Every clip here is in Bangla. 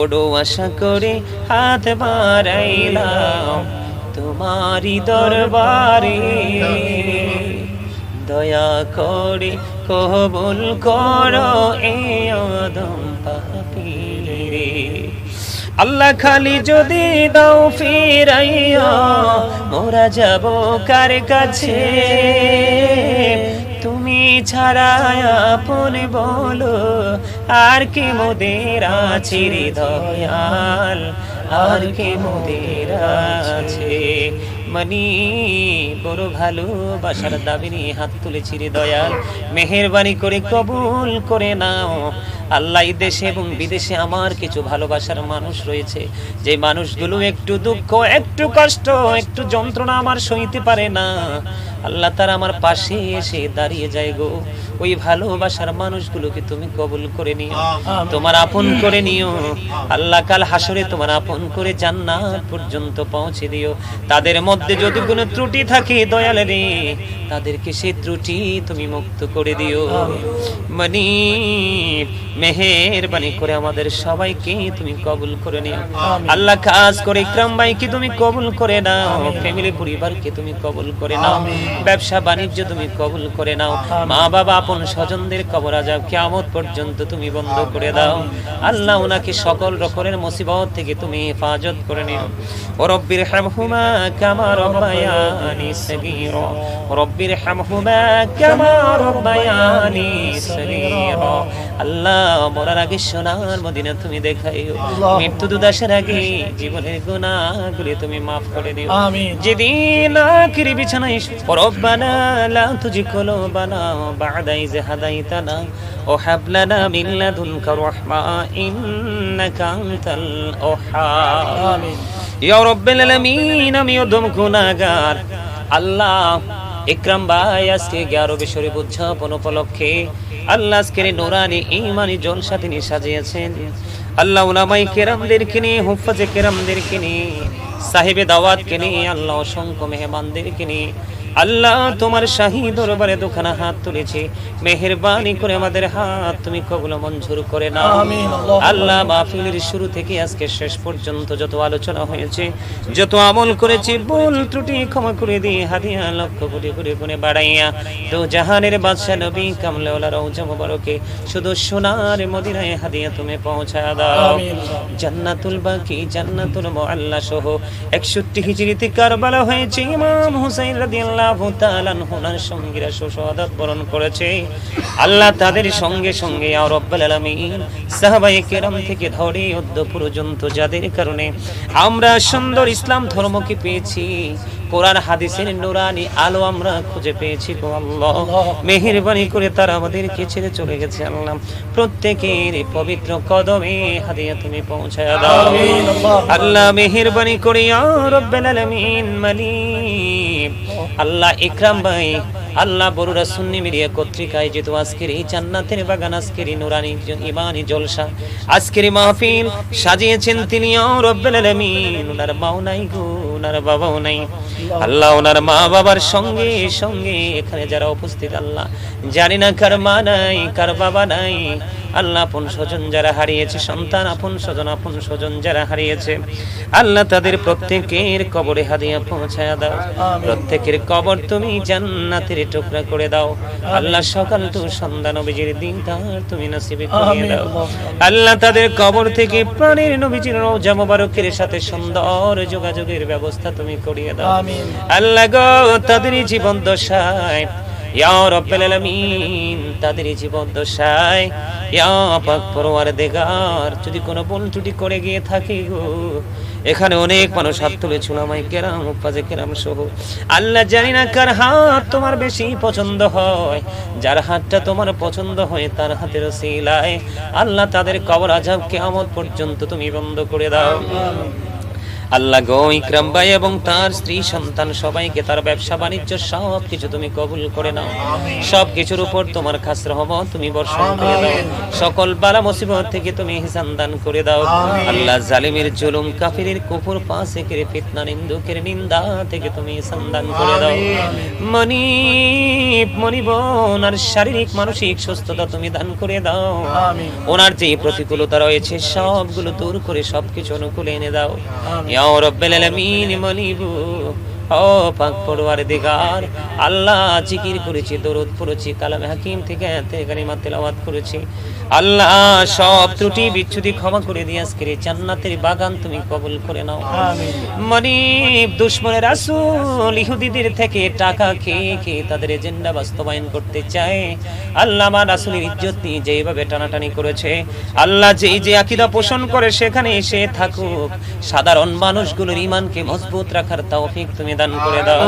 বড় আশা করে হাত বাড়াইলাম তোমারই দরবারে। দয়া করে কবুল করো এ অদম পাপিরে আল্লাহ খালি যদি দাও ফিরাইয়া, মোরা যাব কার কাছে? তুমি ছাড়া আপন বলো আর কি মোদের আছে দয়াল আর কি মোদের আছে? মানি, বড় ভালোবাসার দাবি নিয়ে হাত তুলেছি রে দয়াল মেহেরবানি করে কবুল করে নাও। আল্লাহ দেশে এবং বিদেশে আমার কিছু ভালোবাসার মানুষ রয়েছে। যে মানুষগুলো একটু দুঃখ, একটু কষ্ট, একটু যন্ত্রণা আমার সইতে পারে না। আল্লাহ তারা আমার পাশে এসে দাঁড়িয়ে যায় গো। ওই ভালোবাসার মানুষগুলোকে তুমি কবুল করে নিও তোমার আপন করে নিও। আল্লাহ কাল হাসরে তোমার আপন করে জান্নাত পর্যন্ত পৌঁছে দিও। তাদের মধ্যে যদি কোনো ত্রুটি থাকে দয়াল রে তাদেরকে সেই ত্রুটি তুমি মুক্ত করে দিও। মানি মেহেরবানি করে আমাদের সবাইকে তুমি কবুল করে নিও। আল্লাহ কাজ করে ইকরাম ভাইকে তুমি কবুল করে নাও। ফ্যামিলি পরিবারকে তুমি কবুল করে নাও। ব্যবসা বাণিজ্য তুমি কবুল করে নাও। মা বাবা আপন স্বজনদের কবর আজাব কিয়ামত পর্যন্ত তুমি বন্ধ করে দাও। আল্লাহ ওনাকে সকল রকমের মুসিবত থেকে তুমি হেফাজত করে নিও। রব্বির হামহুমা কামা রব্বায়ানি সগীরা। রব্বির হামহুমা কামা রব্বায়ানি সগীরা। আল্লাহ মরার আগে সোনার মদিনা তুমি দেখাইও। মৃত্যু দুদাসের আগে জীবনের গুনাহগুলি তুমি মাফ করে দিও। যেদিন আখিরি বিছানায় ইজ হাদাইতানা, ও হাব লানা মিন লাদুনকা রাহমা, ইন্নাকা আনতাল ওহাব। আমিন ইয়া রাব্বাল আলামিন, আমি অদম গুনাহগার। আল্লাহ, ইকরাম ভাই, আজকে এগারো বেশরে উদযাপন উপলক্ষে আল্লাহ আজকের নোরানি ইমানি জলসা তিনি সাজিয়েছেন। আল্লাহ উলামাই কেরামদেরকে নিয়ে, হুফাজে কেরামদেরকে নিয়ে, সাহেবে দাওয়াতকে নিয়ে, আল্লাহ অসংখ্য মেহমানদেরকে নিয়ে আল্লাহ তোমার শাহী দরবারে দুখানা হাত তুলেছি। মেহেরবানি করে আমাদের হাত তুমি কবুল মঞ্জুর করে নাও। আল্লাহ। মাহফিলের শুরু থেকে আজকে শেষ পর্যন্ত যত আলোচনা হয়েছে যত আমল করেছি ভুল ত্রুটি ক্ষমা করে দিয়ে হাদিয়া লক্ষ কোটি করে গুণে বাড়াইয়া তো জাহানের বাদশা নবী কামলেওয়ালা রওজা মোবারকে শুধু সোনার মদিনায় হাদিয়া তুমি পৌঁছা দাও। জান্নাতুল বাকি জান্নাতুল মুআল্লা সহ 61 হিজরিতে কারবালা হয়েছে। ইমাম হুসাইন রাদিয়াল্লাহু করেছে। আল্লাহ তাদের সঙ্গে সঙ্গে থেকে ধরে পর্যন্ত যাদের কারণে আমরা সুন্দর ইসলাম ধর্মকে পেয়েছি। কোরআন হাদিসের নুরানি আলো আমরা খুঁজে পেয়েছি গো আল্লাহ। মেহেরবানি করে তারা আমাদেরকে ছেড়ে চলে গেছে আল্লাহ। প্রত্যেকের পবিত্র কদমে হাদিয়া তুমি পৌঁছায় দাও। আল্লাহ। মেহেরবানি করে রব্বাল আলামিন মালিক। আল্লাহ ইকরাম ভাই আল্লাহ বড়ুরা সুন্নি মিডিয়া পত্রিকায় যেহেতু আজকের এই জান্নাতের বাগান আজকের এই নুরানি ইমানি জলসা আজকের মাহফিল সাজিয়েছেন তিনি রব্বাল আলামিন। ওনার মাও নাই গো। ওনার বাবাও নাই। আল্লাহ ওনার মা বাবার সঙ্গে সঙ্গে এখানে যারা উপস্থিত আল্লাহ জানি না কার মা নাই কার বাবা নাই। আল্লাহ আপন স্বজন যারা হারিয়েছে সন্তান আপন স্বজন আপন স্বজন যারা হারিয়েছে আল্লাহ তাদের প্রত্যেকের কবরে হাদিয়া পৌঁছায় দাও। প্রত্যেকের কবর তুমি জান্নাতের টুকরা করে দাও। আল্লাহ সকাল তো সন্ধ্যা নবীজির দিন তার তুমি নসিবে করিয়ে দাও। আল্লাহ। আল্লাহ তাদের কবর থেকে প্রাণের নবীজির রওজা মোবারকের সাথে সুন্দর যোগাযোগের ব্যবস্থা তুমি করিয়ে দাও। আল্লাহ গো তাদের জীবন দশায়। তাদের জীবন দশায়। পাক পরওয়ারদিগার যদি কোনো ভুল ত্রুটি করে গিয়ে থাকে গো এখানে অনেক মানুষ হাত তুলেছিল আমায় কেরাম উপাজে কেরাম সহ। আল্লাহ জানি না কার হাত তোমার বেশি পছন্দ হয়। যার হাতটা তোমার পছন্দ হয় তার হাতের সিলায়। আল্লাহ তাদের কবর আজাব কেয়ামত পর্যন্ত তুমি বন্ধ করে দাও। আল্লাহ গো ইকরাম ভাই এবং তার স্ত্রী সন্তান সবাইকে তার ব্যবসা বাণিজ্য সব কিছু তুমি কবুল করে নাও। সব কিছুর উপর তোমার খাস রহমত তুমি বর্ষণ করে দাও। সকল বালা মুসিবত থেকে তুমি হিসান দান করে দাও। আল্লাহ জালিমের জুলুম কাফিরের কুফর ফাসিকের ফিতনা নিন্দুকের নিন্দা থেকে তুমি হিসান দান করে দাও। মনিব মনিবন আর শারীরিক মানসিক সুস্থতা তুমি দান করে দাও। ওনার যে প্রতিকূলতা রয়েছে সবগুলো দূর করে সবকিছু অনুকূলে এনে দাও। আল্লাহ জিকির করেছি দরুদ পড়েছি কালামে হাকিম থেকে এতে কালিমা করেছি। আল্লাহ সব ত্রুটি বিচ্ছুতি ক্ষমা করে দিয়ে আজকের জান্নাতের বাগান তুমি কবুল করে নাও। মনিব দুশ্মনের আসল ইহুদিদের থেকে টাকা খেয়ে খেয়ে তাদের এজেন্ডা বাস্তবায়ন করতে চায়। আল্লাহ আমার রাসুলের ইজ্জত নিয়ে যেভাবে টানাটানি করেছে আল্লাহ যেই যে আকিদা পোষণ করে সেখানে এসে থাকুক। সাধারণ মানুষগুলোর ইমানকে মজবুত রাখার তৌফিক তুমি দান করে দাও।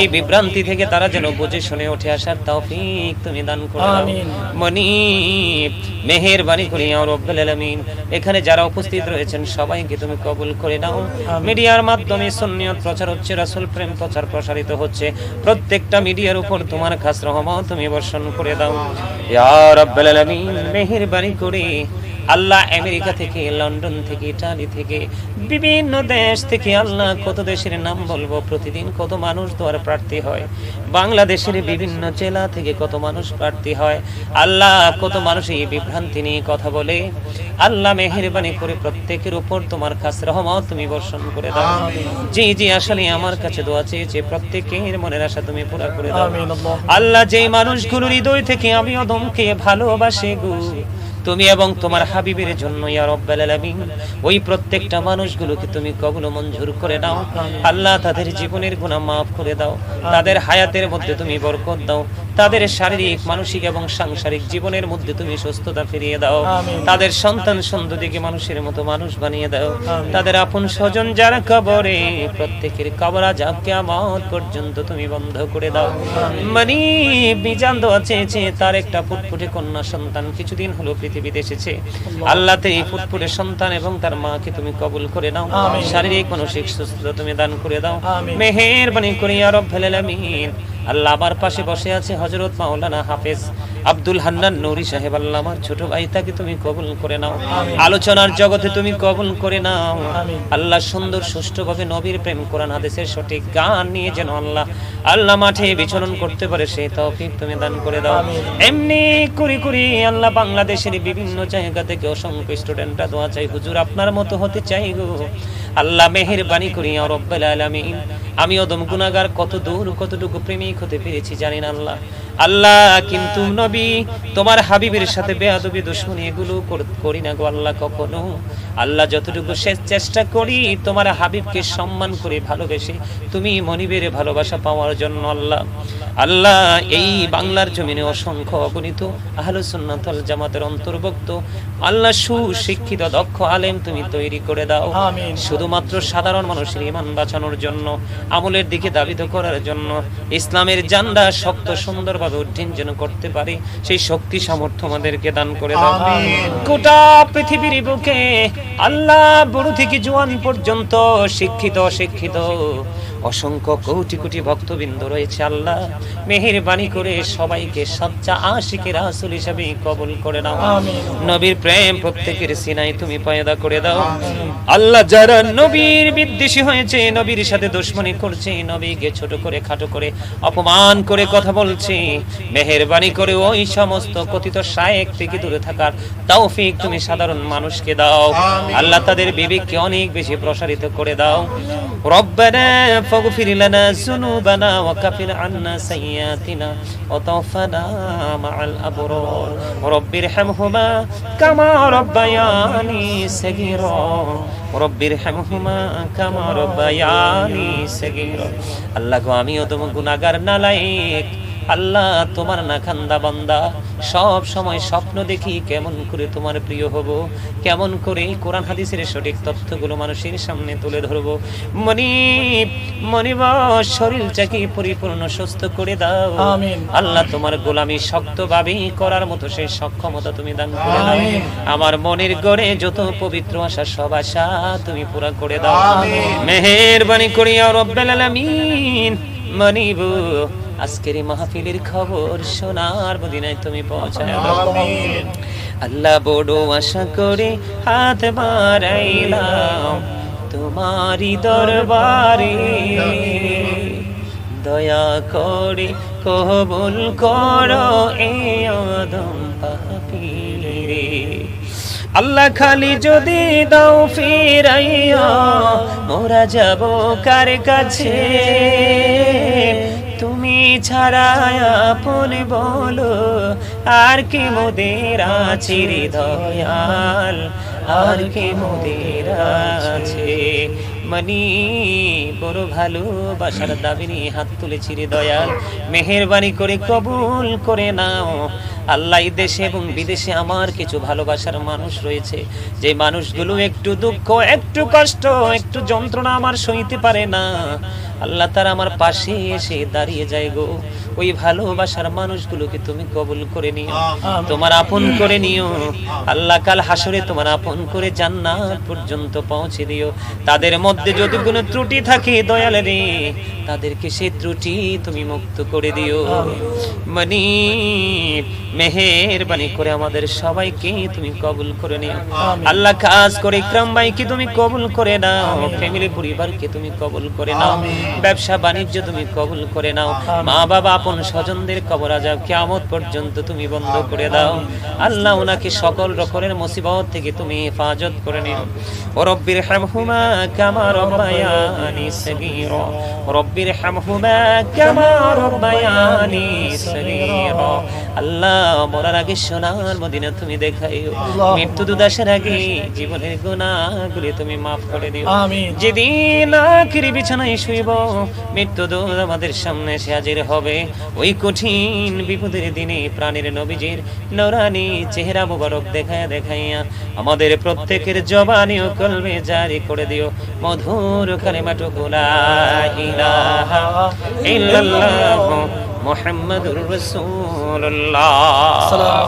এই বিভ্রান্তি থেকে তারা যেন বুঝে শুনে উঠে আসার তৌফিক তুমি দান করে দাও। মনিব মেহেরবানি করি আর রব্বুল আলামিন। এখানে যারা উপস্থিত রয়েছেন সবাইকে তুমি কবুল করে নাও। মিডিয়ার মাধ্যমে সুন্নিয়ত প্রচার হচ্ছে রাসূল প্রেম প্রচার প্রসারিত হচ্ছে। প্রত্যেকটা মিডিয়ার উপর তোমার খাস রহমত তুমি বর্ষণ করে দাও। ইয়া রব্বুল আলামিন মেহেরবানি করে আল্লাহ আমেরিকা থেকে লন্ডন থেকে ইটালি থেকে বিভিন্ন দেশ থেকে আল্লাহ কত দেশের নাম বলব প্রতিদিন কত মানুষ দ্বারা প্রার্থী হয়। বাংলাদেশের বিভিন্ন জেলা থেকে কত মানুষ প্রার্থী হয়। আল্লাহ কত মানুষ এই বিভ্রান্তি নিয়ে কথা বলে। আল্লাহ মেহেরবানি করে প্রত্যেকের উপর তোমার খাস রহমত তুমি বর্ষণ করে দাও। জি জি আসলে আমার কাছে দোয়া চেয়েছে প্রত্যেকের মনের আশা তুমি পুরা করে দাও। আল্লাহ। আল্লাহ যে মানুষগুলোর হৃদয় থেকে আমি অদমকে ভালোবাসে গো। তুমি এবং তোমার হাবিবের জন্য ইয়া রব্বাল আলামিন ওই প্রত্যেকটা মানুষগুলোকে তুমি কবুল মঞ্জুর করে দাও। আল্লাহ তাদের জীবনের গুনাহ মাফ করে দাও। তাদের হায়াতের মধ্যে তুমি বরকত দাও। তাদের শারীরিক মানসিক এবং সাংসারিক জীবনের মধ্যে তুমি সুস্থতা ফিরিয়ে দাও। তাদের সন্তান সন্ততিকে মানুষের মতো মানুষ বানিয়ে দাও। তাদের আপন স্বজন যারা কবরে প্রত্যেকের কবরা যাব কিয়ামত পর্যন্ত তুমি বন্ধ করে দাও। মানে বিজান দোয়া চেয়েছে তার একটা ফুটফুটে কন্যা সন্তান কিছুদিন হলো পৃথিবীতে এসেছে। আল্লাহ এই ফুটফুটে সন্তান এবং তার মাকে তুমি কবুল করে নাও। শারীরিক মানসিক সুস্থতা তুমি দান করে দাও। মেহের মেহেরবানি করিয়া রব রব্বাল আলামিন। আল্লাহ আমার পাশে বসে আছে হযরত মাওলানা হাফেজ। আব্দুল হান্নান নূরি সাহেব আল্লাহ আমার ছোট ভাই তাকে তুমি কবুল করে নাও। আলোচনার জগতে তুমি কবুল করে নাও। আল্লাহ সুন্দর সুষ্ঠুভাবে নবীর প্রেম কোরআন হাদিসের সঠিক গান নিয়ে যেন আল্লাহ আল্লাহ মাঠে বিচরণ করতে পারে সেই তৌফিক তুমি দান করে দাও। এমনি করি করি আল্লাহ বাংলাদেশের বিভিন্ন জায়গা থেকে অসংখ্য স্টুডেন্টরা দোয়া চাই হুজুর আপনার মতো হতে চাই গো। আল্লাহ মেহেরবানি করি আর রব্বাল আলামিন। আমি অদম গুনাহগার কত দূর কতটুকু প্রেমিক হতে পেরেছি জানেন আল্লাহ। আল্লাহ কিন্তু নবী তোমার হাবিবের সাথে বেয়াদবি, দুশ্মনী এগুলো করি না গো আল্লাহ, কখনো। আল্লাহ যতটুকু শেষ চেষ্টা করি, তোমার হাবিবকে সম্মান করে ভালোবেসে, তুমি মনিবের ভালোবাসা পাওয়ার জন্য আল্লাহ। আল্লাহ এই বাংলার জমিনে অসংখ্য অগণিত আহলে সুন্নাতুল জামাতের অন্তর্ভুক্ত। আল্লাহ সুশিক্ষিত দক্ষ আলেম তুমি তৈরি করে দাও। শুধুমাত্র সাধারণ মানুষের ইমান বাঁচানোর জন্য আমলের দিকে দাবিত করার জন্য ইসলামের জান্ডা শক্ত সুন্দরভাবে উড্ডীন যেন করতে পারে সেই শক্তি সামর্থ্য আমাদেরকে দান করে দাও। গোটা পৃথিবীর বুকে আল্লাহ বড় থেকে জোয়ান পর্যন্ত শিক্ষিত শিক্ষিত অসংখ্য কোটি কোটি ভক্তবৃন্দ রয়েছে আল্লাহ। মেহেরবানি করে সবাইকে সচ্চা আশিকের রাসূল হিসাবে কবুল করে নাও। নবীর প্রেম প্রত্যেকের সিনাই তুমি পয়দা করে দাও। আল্লাহ যারা নবীর বিদ্বেষী হয়েছে নবীর সাথে দুশ্মনী করছে নবীকে ছোট করে খাটো করে অপমান করে কথা বলছে। মেহেরবানি করে ওই সমস্ত কথিত শায়েক থেকে দূরে থাকার তৌফিক তুমি সাধারণ মানুষকে দাও। আল্লাহ তাদের বিবেককে অনেক বেশি প্রসারিত করে দাও। রব্বানা যুনুবানা ওয়া কাফির আন্না সাইয়্যাতিনা ওয়া তাওফানা মাআল আবরার রব্বির হামহুমা কামা রব্বায়ানি সাগীরা রব্বির হামহুমা কামা রব্বায়ানি সাগীরা আল্লাহ গো, আমিও তোমার গুনাহগার নালায়েক। আল্লাহ তোমার না খান্দা বান্দা সব সময় স্বপ্ন দেখি কেমন করে তোমার প্রিয় হব কেমন করে কোরআন হাদিসের সঠিক তথ্যগুলো মানুষের সামনে তুলে ধরবো মনিব মনিব শরীরটাকে পরিপূর্ণ সুস্থ করে দাও আমিন। আল্লাহ তোমার গোলামি শক্তভাবে করার মতো সেই সক্ষমতা তুমি দান করে দাও আমিন। আমার মনের গড়ে যত পবিত্র আশা সব আশা তুমি পুরা করে দাও আমিন। মেহেরবানি করিয়া রব্বাল আলামিন মনিব আজকের মাহফিলের খবর সোনার মদিনায় তুমি পৌঁছায় আল্লাহ বড় আশা করে হাত বাড়াইলাম তোমারই দরবারে। দয়া করে কবুল করো এ অদম পাপীরে আল্লাহ খালি যদি দাও ফিরাইয়া মোরা যাব কার কাছে? তুমি ছাড়ায় আপন বলো, আর কি মোদের আছে দয়াল আর কি মোদের আছে? মানি, বড় ভালোবাসার দাবি হাত তুলেছি রে দয়াল মেহেরবানি করে কবুল করে নাও। আল্লাহ দেশে এবং বিদেশে আমার কিছু ভালোবাসার মানুষ রয়েছে। যে মানুষগুলো একটু দুঃখ, একটু কষ্ট, একটু যন্ত্রণা আমার সইতে পারে না। আল্লাহ তারা আমার পাশে এসে দাঁড়িয়ে যায় গো। ওই ভালোবাসার মানুষগুলোকে তুমি কবুল করে নিও, তোমার আপন করে নিও। আল্লাহ কাল হাসরে তোমার আপন করে জান্নাত পর্যন্ত পৌঁছে দিও। তাদের মধ্যে যদি কোনো ত্রুটি থাকে দয়াল রে, তাদেরকে সেই ত্রুটি তুমি মুক্ত করে দিও। মানি মেহেরবানি করে আমাদের সবাইকে তুমি কবুল করে নিও। আল্লাহ কাজ করে ইকরাম ভাইকে তুমি কবুল করে নাও। ফ্যামিলি পরিবারকে তুমি কবুল করে নাও। ব্যবসা বাণিজ্য তুমি কবুল করে নাও। মা বাবা আপন স্বজনদের কবর আজাব কিয়ামত পর্যন্ত তুমি বন্ধ করে দাও। আল্লাহ ওনাকে সকল রকমের মুসিবত থেকে তুমি হেফাজত করে নিও। রব্বির হামহুমা কামা রব্বায়ানি সগীরা। রব্বির হামহুমা কামা রব্বায়ানি সগীরা। আল্লাহ মরার আগে সোনার মদিনা তুমি দেখাইও। মৃত্যু দুদাসের আগে জীবনের গুনাহগুলি তুমি মাফ করে দিও। যেদিন আখিরি বিছানায় শুইব মৃত্যু দূর আমাদের সামনে এসে হাজির হবে। ওই কঠিন বিপদের দিনে প্রাণের নবীজির নরানি চেহারা মুবারক দেখায় দেখাইয়া আমাদের প্রত্যেকের জবানি ও কলবে জারি করে দিও। মধুর কালিমাটুকু লা ইলাহা ইল্লাল্লাহ محمد رسول الله.